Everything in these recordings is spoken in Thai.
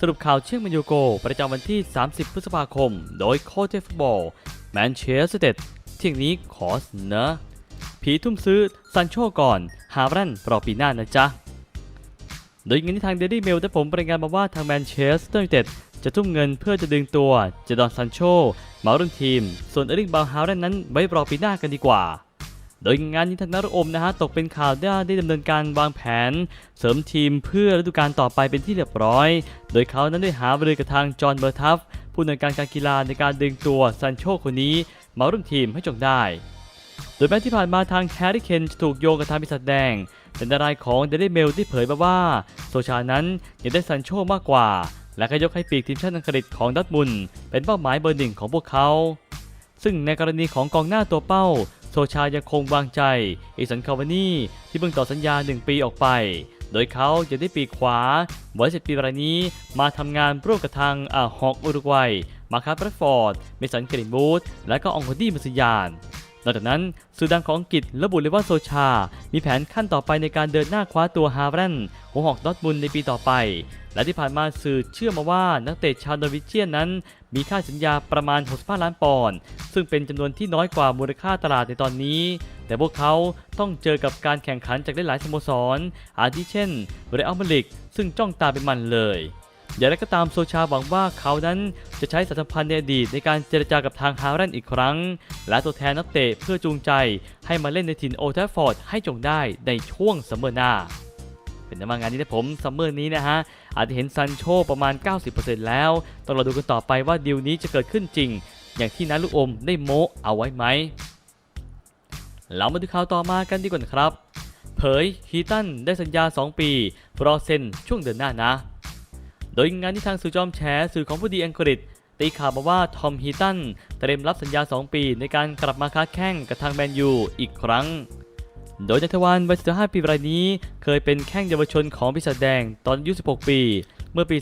สรุปข่าวเชียงแมนยูโก ประจำวันที่ 30 พฤษภาคม โดยโคชเทฟบอลแมนเชสเตอร์เที่ยงนี้ขอเสนอผีทุ่มซื้อซันโชก่อน ฮารันรอปีหน้านะจ๊ะ โดยอย่างนี้ทางเดลี่เมลได้ผมรายงานมาว่าทางแมนเชสเตอร์ยูไนเต็ดจะทุ่มเงินเพื่อจะดึงตัวเจดอนซันโชมารุ่นทีม ส่วนเอริงบาลฮาวแรนนั้นไว้รอปีหน้ากันดีกว่า โดยงานนี้ทางนารอมนะฮะตกเป็นข่าวได้ได้ดำเนินการวางแผน เสริมทีมเพื่อฤดูกาลต่อไปเป็นที่เรียบร้อย โดยเขานั้นได้หาบริกับทางจอห์นเบอร์ทัฟผู้อำการการกีฬาในการดึงตัวซันโชคนนี้ มาร่วมทีมให้จงได้ โดยแม้ที่ผ่านมาทางแฮร์รี่เคนจะถูกโยงกับทางปีศาจแดงเป็นดารายของเดลิเมลที่เผยมาว่า โซชานั้นยากได้ซันโชมากกว่า และก็ยกให้ปีกทีมชาติอังกฤษของดัตมุนเป็นเป้าหมายเบอร์หนึ่งของพวกเขา ซึ่งในกรณีของกองหน้าตัวเป้า โซชายังคงวางใจอีสันคาวานีที่เพิ่งต่อสัญญา 1 ปีออกไป โดยเขาจะได้ปีกขวาวัยสิบปีรายนี้มาทำงานร่วมกับทางอาฮอกอุรุกวัย มาคาร์แรดฟอร์ด เมสันเกรินบูธและก็องคอดี้มัสยาน นอกจากนั้นสื่อดังของอังกฤษระบุเลยว่าโซชา มีแผนขั้นต่อไปในการเดินหน้าคว้าตัวฮาร์แรนหัวหอกดอทมุนในปีต่อไป และที่ผ่านมาสื่อเชื่อมาว่านักเตะชาวนอร์วิเจียนนั้น มีค่าสัญญาประมาณ 65 ล้านปอนด์ ซึ่งเป็นจำนวนที่น้อยกว่ามูลค่าตลาดในตอนนี้ แต่พวกเขาต้องเจอกับการแข่งขันจากหลายสโมสร อาทิเช่น เรอัลมาดริดซึ่งจ้องตาเป็นมันเลย อย่างไรก็ตามโซชาหวังว่าเขานั้นจะใช้สัมพันธ์ในอดีตในการเจรจากับทางฮาร์แรนอีกครั้ง และตัวแทนนักเตะเพื่อจูงใจ ให้มาเล่นในถิ่นโอเทฟฟอร์ดให้จงได้ในช่วงซัมเมอร์หน้า เป็นน้ำมันงานนี้นะผมซัมเมอร์นี้นะฮะ อาจจะเห็นซันโชประมาณ 90%แล้ว ต้องรอดูกันต่อไปว่าดีลนี้จะเกิดขึ้นจริง อย่างที่นัลูกอมได้โมเอาไว้ไหมเรามาดูข่าวต่อมากันดีกว่านครับ เผยฮีตันได้สัญญา 2 ปีรอเซ็นช่วงเดือนหน้านะ โดยงานที่ทางสื่อจอมแฉสื่อของผู้ดีอังกฤษ ตีข่าวมาว่าทอมฮีตันเตรียมรับสัญญา 2 ปีในการกลับมาค้าแข่งกับทางแมนยูอีกครั้ง โดยนัทวันวัย15ปีรายนี้เคยเป็นแข้งเยาวชนของปีศาจแดงตอนอายุ16 ปี เมื่อปี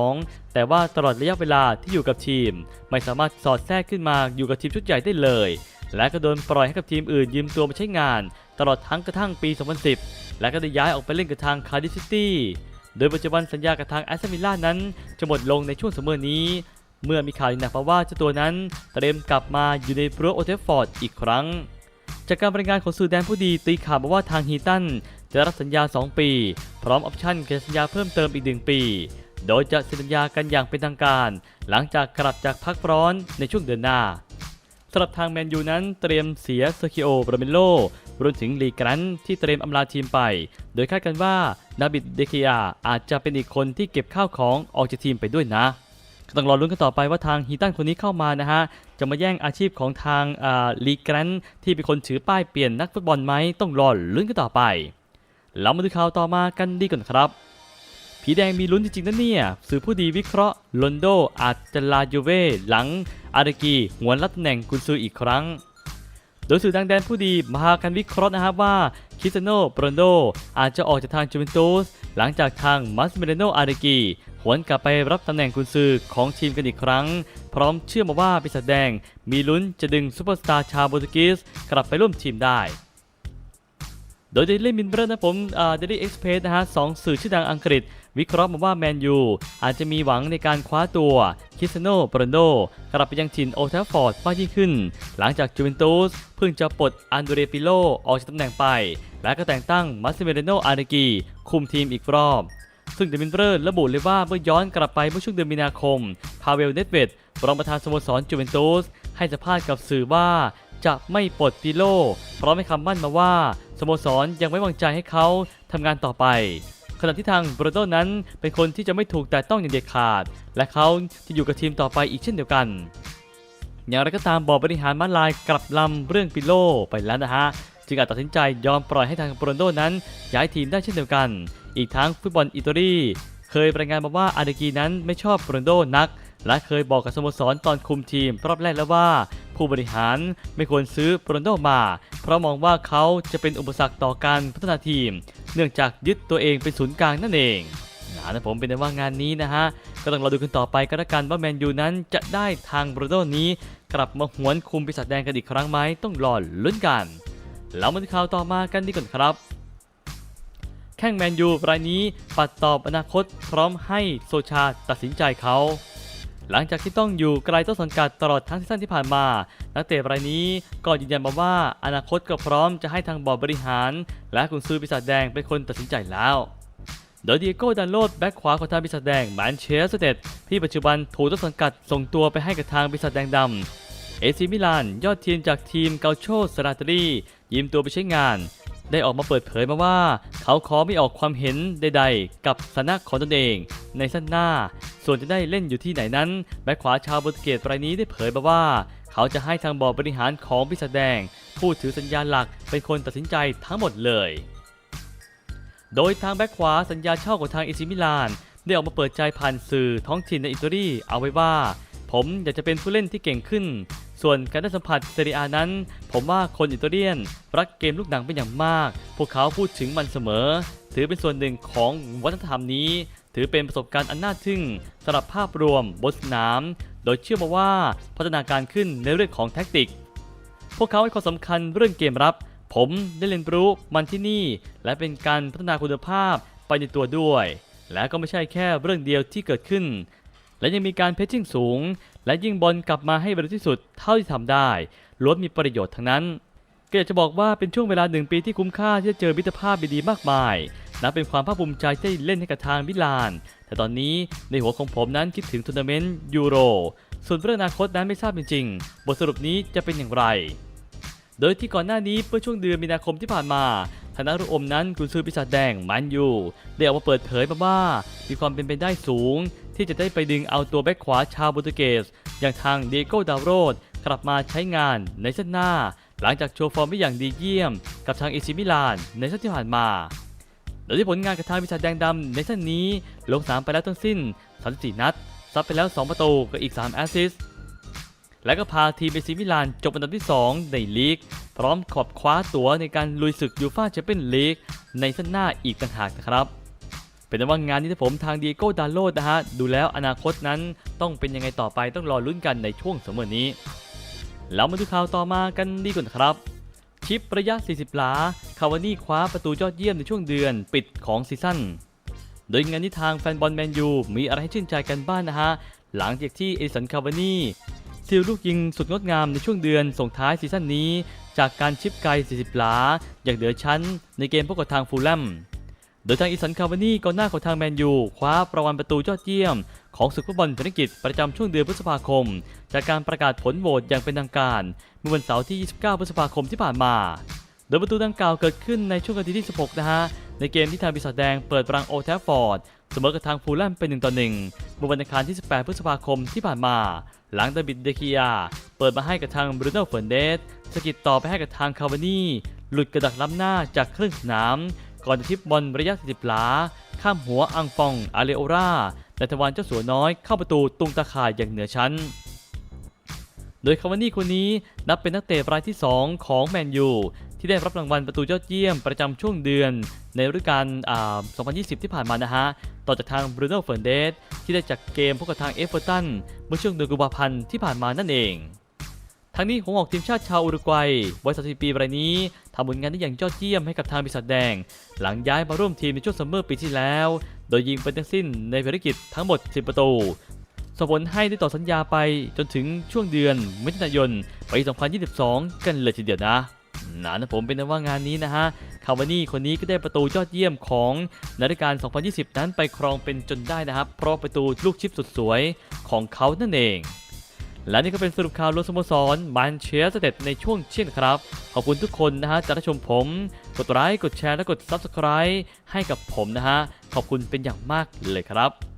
2002 แต่ว่าตลอดระยะเวลาที่อยู่กับทีม ไม่สามารถสอดแทรกขึ้นมาอยู่กับทีมชุดใหญ่ได้เลย และก็โดนปล่อยให้กับทีมอื่นยืมตัวมาใช้งาน ตลอดทั้งกระทั่งปี 2010 และก็ได้ย้ายออกไปเล่นกับทางคาร์ดิฟซิตี้ โดยปัจจุบันสัญญากับทางแอสตันวิลล่านั้น จะหมดลงในช่วงซัมอนี้ เมื่อมีข่าวหนักมาว่าเจ้าตัวนั้นเตรียมกลับมาอยู่ในบรูโอเทฟฟอร์ดอีกครั้ง จากการรายงานของสื่อแดนผู้ดีตีข่าวมาว่าทางฮีตันจะรับสัญญา 2 ปี พร้อมออปชั่นการสัญญาเพิ่มเติมอีก 1 ปี โดยจะเซ็นสัญญากันอย่างเป็นทางการ หลังจากกลับจากพักร้อนในช่วงเดือนหน้าสำหรับทางแมนยูนั้นเตรียมเสียเซอร์คิโอโรเมโลรวมถึงลีกรันที่เตรียมอำลาทีมไป โดยคาดกันว่า ดาบิดเดคิอาอาจจะเป็นอีกคนที่เก็บข้าวของออกจากทีมไปด้วยนะต้องรอลุ้นกันต่อไปว่าทางฮีตันคนนี้เข้ามานะฮะ จะมาแย่งอาชีพของทางลีแกรนที่เป็นคนถือป้ายเปลี่ยนนักฟุตบอลไหมต้องรอลุ้นกันต่อไปเรามาดูข่าวต่อมากันดีก่อนครับ ผีแดงมีลุ้นจริงๆนะเนี่ย สื่อผู้ดีวิเคราะห์ลอนโดอาจจะลายูเว่หลังอารากีหวนรับตำแหน่งกุนซืออีกครั้ง ดยสื่อดังแดนผู้ดีมาพากันวิเคราะห์นะครับว่าคิสเตยโนโปรนโดอาจจะออกจากทางจูเวนตุสหลังจากทางมัสเมเรโนอารากีหวนกลับไปรับตำแหน่งกุนซือของทีมกันอีกครั้ง พร้อมเชื่อมาว่าปีศาจแดง มีลุ้นจะดึงซูเปอร์สตาร์ชาวโปรตุเกสกลับไปร่วมทีมได้โดยเดลี่มินเบอร์นะผมเดลี่เอ็กซ์เพรสนะฮะสองสื่อชื่อดังอังกฤษ วิเคราะห์มาว่าแมนยูอาจจะมีหวังในการคว้าตัวคิสโนโปรนโดกลับไปยังถิ่นโอเทฟฟอร์ดมากยิ่งขึ้น หลังจากจูเวนตุสเพิ่งจะปลดอันโดเรปิโลออกจากตำแหน่งไป และก็แต่งตั้งมาซิเมเรโนอาร์กีคุมทีมอีกรอบซึ่งเดมินเบอร์ระบุเลยว่าเมื่อย้อนกลับไปเมื่อช่วงเดือนมีนาคม พาเวลเนตเวดรองประธานสโมสรจูเวนตุสให้สัมภาษณ์กับสื่อว่าจะไม่ปลดปิโลพร้อมให้คำมั่นมาว่าสโมสรยังไม่วางใจให้เขาทำงานต่อไป ขณะที่ทางโบรโดนั้น เป็นคนที่จะไม่ถูกแต่ต้องอย่างเด็ดขาด และเขาจะอยู่กับทีมต่อไปอีกเช่นเดียวกันอย่างไรก็ตามบอร์ดบริหารมาลายกลับลำเรื่องปิโลไปแล้วนะฮะ จึงอาจตัดสินใจยอมปล่อยให้ทางโบรโดนั้นย้ายทีมได้เช่นเดียวกัน อีกทั้งฟุตบอลอิตาลีเคยรายงานมาว่าอาร์เดกีนั้นไม่ชอบโบรโดนัก และเคยบอกกับสโมสรตอนคุมทีมรอบแรกแล้วว่า ผู้บริหารไม่ควรซื้อโบรนโดมา เพราะมองว่าเขาจะเป็นอุปสรรคต่อการพัฒนาทีม เนื่องจากยึดตัวเองเป็นศูนย์กลางนั่นเองนะนะผมเป็นแต่ว่างานนี้นะฮะ ก็ต้องรอดูกันต่อไปก็แล้วกันว่าแมนยูนั้นจะได้ทางโบรนโดนี้ กลับมาหวนคุมปีศาจแดงกันอีกครั้งไหมต้องรอลุ้นกันเรามาดูข่าวต่อมากันดีก่อนครับแข้งแมนยูรายนี้ปัดตอบอนาคตพร้อมให้โซชาตัดสินใจเขา หลังจากที่ต้องอยู่ไกลต้นสังกัดตลอดทั้งซีซั่นที่ผ่านมา นักเตะรายนี้ก็ยืนยันมาว่าอนาคตก็พร้อมจะให้ทางบอร์ดบริหาร และกุนซือปีศาจแดงเป็นคนตัดสินใจแล้วโดยดีโก้ดันโลดแบ็คขวาของทางปีศาจแดงแมนเชสเตอร์ที่ปัจจุบันถูกต้นสังกัดส่งตัวไปให้กับทางปีศาจแดงดำเอซิมิลานยอดทีมจากทีมเกาโชสราตรียืมตัวไปใช้งาน ได้ออกมาเปิดเผยมาว่า เขาขอไม่ออกความเห็นใดๆ กับสนะของตนเอง ในสั้นหน้า ส่วนจะได้เล่นอยู่ที่ไหนนั้นแบ็คขวาชาวโปรตุเกสรายนี้ได้เผยมาว่า เขาจะให้ทางบอร์ดบริหารของปีศาจแดง ผู้ถือสัญญาหลักเป็นคนตัดสินใจทั้งหมดเลย โดยทางแบ็คขวาสัญญาเช่าของทางอิซิมิลาน ได้ออกมาเปิดใจผ่านสื่อท้องถิ่นในอิตาลีเอาไว้ว่า ผมอยากจะเป็นผู้เล่นที่เก่งขึ้น ส่วนการได้สัมผัสเซเรียนั้น ผมว่าคนอิตาเลียน รักเกมลูกหนังเป็นอย่างมาก พวกเขาพูดถึงมันเสมอ ถือเป็นส่วนหนึ่งของวัฒนธรรมนี้ ถือเป็นประสบการณ์อันน่าทึ่งสำหรับภาพรวมบนสนาม โดยเชื่อมาว่าพัฒนาการขึ้นในเรื่องของแท็กติก พวกเขาให้ความสำคัญเรื่องเกมรับ ผมได้เรียนรู้มันที่นี่ และเป็นการพัฒนาคุณภาพไปในตัวด้วย และก็ไม่ใช่แค่เรื่องเดียวที่เกิดขึ้น และยังมีการเพชชิ่งสูง และยิงบอลกลับมาให้เร็วที่สุดเท่าที่ทำได้ล้วนมีประโยชน์ทั้งนั้นก็อยากจะบอกว่าเป็นช่วงเวลาหนึ่งปีที่คุ้มค่าที่จะเจอมิตรภาพดีๆมากมาย นับเป็นความภาคภูมิใจที่ได้เล่นให้กับทางมิลาน แต่ตอนนี้ในหัวของผมนั้นคิดถึงทัวร์นาเมนต์ยูโร ส่วนเรื่องอนาคตนั้นไม่ทราบจริงๆ บทสรุปนี้จะเป็นอย่างไร โดยที่ก่อนหน้านี้เมื่อช่วงเดือนมีนาคมที่ผ่านมาธนารุอมนั้นกุนซือปีศาจแดงมันยูได้ออกมาเปิดเผยมาว่า มีความเป็นไปได้สูง ที่จะได้ไปดึงเอาตัวแบ็คขวาชาวโปรตุเกส อย่างทางเดโก้ดาวโรดกลับมาใช้งานในเส้นหน้า หลังจากโชว์ฟอร์มได้อย่างดีเยี่ยม กับทางเอซิมิลานในเส้นที่ผ่านมา โดยที่ผลงานกับทางวิชาแดงดำในเส้นนี้ ลงสนามไปแล้วทั้งสิ้น 34 นัด ซัดไปแล้ว 2 ประตูกับอีก 3 แอสซิสต์และก็พาทีมเอซิมิลานจบอันดับที่ 2 ในลีก พร้อมขอบคว้าตั๋วในการลุยศึกยูฟ่าแชมเปี้ยนลีกในเส้นหน้าอีกต่างหากนะครับ เป็นต่ว่างานนี้ที่ผมทางดีโก้ดาโลดนะฮะ ดูแล้วอนาคตนั้นต้องเป็นยังไงต่อไปต้องรอลุ้นกันในช่วงเสมอนี้แล้วมาดูข่าวต่อมากันดีกว่านะครับ ชิประยะ 40 หลา คาวานี่คว้าประตูยอดเยี่ยมในช่วงเดือนปิดของซีซั่น โดยงานนี้ทางแฟนบอลแมนยูมีอะไรให้ชื่นใจกันบ้างนะฮะ หลังจากที่เอดิสันคาวานี่ซิลลูกยิงสุดงดงามในช่วงเดือนส่งท้ายซีซั่นนี้ จากการชิปไกล 40 หลา อย่างเหลือชั้นในเกมพบกับทางฟูลแลม โดยทางอีสันคาวานี่กองหน้าของทางแมนยูคว้ารางวัลประตูยอดเยี่ยม ของศึกฟุตบอลพรีเมียร์ลีกประจำช่วงเดือนพฤษภาคม จากการประกาศผลโหวตอย่างเป็นทางการเมื่อวันเสาร์ที่ 29 พฤษภาคมที่ผ่านมา โดยประตูดังกล่าวเกิดขึ้นในช่วงนาทีที่ 16 นะฮะ ในเกมที่ทางบิสาแดงเปิดรังโอแทฟฟอร์ดเสมอกับทางฟูลแลมเป็น1ต่อ1เมื่อวันอังคารที่ 18 พฤษภาคมที่ผ่านมา หลังดาบิดเดคิยา เปิดมาให้กับทางบรูโน่เฟร์นเดสสกิดต่อไปให้กับทางคาวานี่หลุดกระดักล้ำหน้าจากครึ่งสนาม ก่อนจะทิปบอลระยะ40หลา ข้ามหัวอังฟองอาเลโอราและทวารเจ้าสัวน้อยเข้าประตูตุงตาข่ายอย่างเหนือชั้น โดยคาวานี่คนนี้นับเป็นนักเตะรายที่ 2 ของแมนยูที่ได้รับรางวัลประตูยอดเยี่ยมประจำช่วงเดือน ในฤดูกาล2020 ที่ผ่านมานะฮะ ต่อจากทางบรูโน่เฟร์นเดสที่ได้จากเกมพบกับทางเอฟเวอร์ตันเมื่อช่วงเดือนกุมภาพันธ์ที่ผ่านมานั่นเอง ทั้งนี้ของออกทีมชาติชาวอุรุกวัยวัย30ปีรายนี้ทำผลงานได้อย่างยอดเยี่ยมให้กับทางบิสัดแดง หลังย้ายมาร่วมทีมในช่วงซัมเมอร์ปีที่แล้ว โดยยิงไปทั้งสิ้นในภารกิจทั้งหมด 10 ประตูส่งผลให้ได้ต่อสัญญาไปจนถึงช่วงเดือนมิถุนายนปี 2022 กันเลยทีเดียวนะนะนะผมเป็นนะว่างานนี้นะฮะ คาวานี่คนนี้ก็ได้ประตูยอดเยี่ยมของนาฬิกา2020 นั้นไปครองเป็นจนได้นะครับ เพราะประตูลูกชิปสุดสวยของเขานั่นเอง และนี่ก็เป็นสรุปข่าวรวมสโมสรมันเชียร์สเต็ดในช่วงเช่นครับ ขอบคุณทุกคนนะฮะจะรับชมผม กดไลค์กดแชร์และกด Subscribe ให้กับผมนะฮะ ขอบคุณเป็นอย่างมากเลยครับ